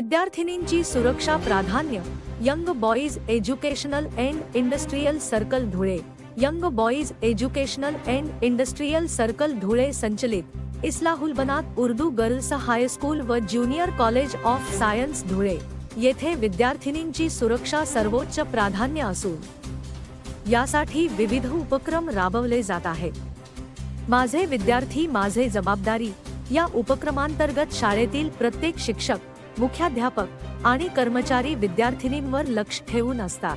विद्यार्थिनींची सुरक्षा प्राधान्य young boys educational and industrial circle Dhule young boys educational and industrial circle Dhule संचलित Islahul Banat Urdu girls high school व junior college of science Dhule येथे विद्यार्थिनींची सुरक्षा सर्वोच्च प्राधान्य असून यासाठी विविध उपक्रम राबवले जात आहेत. माझे विद्यार्थी माझे जबाबदारी या उपक्रमांतर्गत शाळेतील प्रत्येक शिक्षक मुख्याध्यापक आणि कर्मचारी विद्यार्थिनींवर लक्ष ठेवून असतात.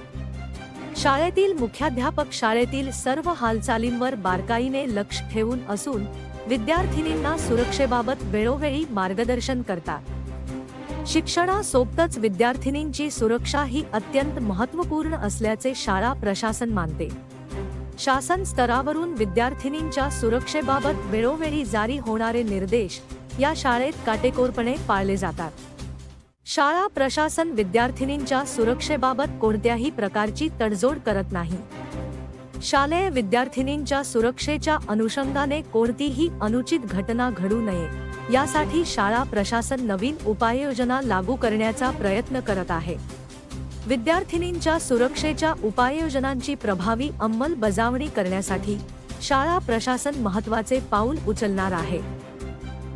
शाळेतील मुख्याध्यापक शाळेतील सर्व हालचालींवर बारकाईने लक्ष ठेवून असून विद्यार्थिनींना सुरक्षेबाबत वेळोवेळी मार्गदर्शन करतात. शिक्षणासोबतच विद्यार्थिनींची सुरक्षा ही अत्यंत महत्त्वपूर्ण असल्याचे शाळा प्रशासन मानते. शासन स्तरावरून विद्यार्थिनींच्या सुरक्षेबाबत वेळोवेळी जारी होणारे निर्देश या शाळेत काटेकोरपणे पाळले जातात. शाळा प्रशासन विद्यार्थिनींच्या सुरक्षेबाबत कोणत्याही प्रकारची तडजोड करत नाही. शालेय विद्यार्थिनींच्या सुरक्षेच्या अनुषंगाने कोणतीही अनुचित घटना घडू नये यासाठी शाळा प्रशासन नवीन उपाययोजना लागू करण्याचा प्रयत्न करत आहे. विद्यार्थिनींच्या सुरक्षेच्या उपाययोजनांची प्रभावी अंमलबजावणी करण्यासाठी शाळा प्रशासन महत्त्वाचे पाऊल उचलणार आहे.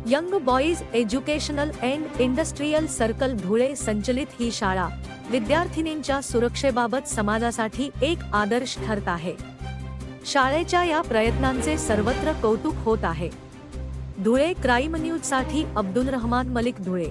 Young boys educational and industrial circle Dhule संचलित ही शाळा विद्यार्थिनींच्या सुरक्षेबाबत समाजासाठी एक आदर्श ठरत आहे. शाळेच्या या प्रयत्नांचे सर्वत्र कौतुक होत आहे. धुळे क्राईम न्यूजसाठी अब्दुल रहमान मलिक धुळे.